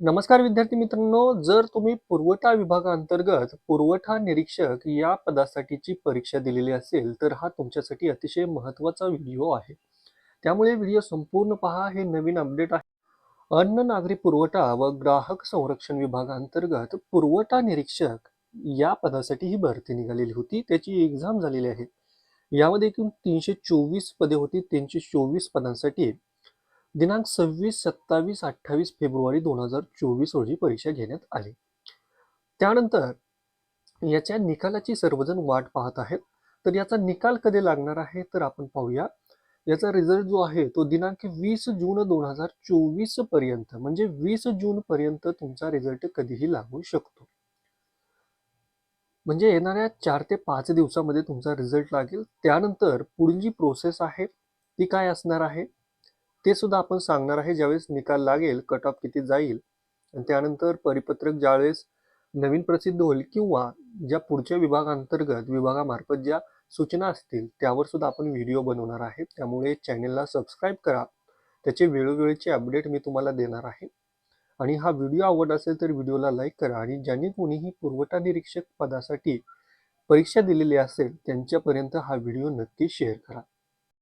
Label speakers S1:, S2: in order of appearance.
S1: नमस्कार विद्यार्थी मित्रांनो जर तुम्ही पुरवठा विभागाअंतर्गत पुरवठा निरीक्षक या पदासाठीची परीक्षा दिलेली असेल तर हा तुमच्यासाठी अतिशय महत्त्वाचा व्हिडिओ आहे. त्यामुळे व्हिडिओ संपूर्ण पहा हे नवीन अपडेट आहे. अन्न नागरी पुरवठा व ग्राहक संरक्षण विभागाअंतर्गत पुरवठा निरीक्षक या पदासाठी ही भरती निघालेली होती. त्याची एक्झाम झालेली आहे. यामध्ये एकूण तीनशे चोवीस पदे होती. तीनशे चोवीस पदांसाठी दिनांक सव्वीस सत्तावीस अठ्ठावीस फेब्रुवारी दोन हजार चोवीस रोजी परीक्षा घेण्यात आली. त्यानंतर याच्या निकालाची सर्वजण वाट पाहत आहेत. तर याचा निकाल कधी लागणार आहे तर आपण पाहूया. याचा रिझल्ट जो आहे तो दिनांक वीस जून दोन हजार चोवीसपर्यंत म्हणजे वीस जून पर्यंत तुमचा रिझल्ट कधीही लागू शकतो. म्हणजे येणाऱ्या चार ते पाच दिवसामध्ये तुमचा रिझल्ट लागेल. त्यानंतर पुढील जी प्रोसेस आहे ती काय असणार आहे? ते सुद्धा आपण सांगणार आहे ज्यावेळेस निकाल लागेल कट ऑफ किती जाईल. आणि त्यानंतर परिपत्रक ज्यावेळेस नवीन प्रसिद्ध होईल किंवा ज्या पुढच्या विभागांतर्गत विभागामार्फत ज्या सूचना असतील त्यावर सुद्धा आपण व्हिडिओ बनवणार आहे. त्यामुळे चॅनेलला सबस्क्राईब करा. त्याचे वेळोवेळीचे अपडेट मी तुम्हाला देणार आहे. आणि हा व्हिडिओ आवड असेल तर व्हिडिओला लाईक करा आणि ज्यांनी कोणीही पुरवठा निरीक्षक पदासाठी परीक्षा दिलेली असेल त्यांच्यापर्यंत हा व्हिडिओ नक्की शेअर करा.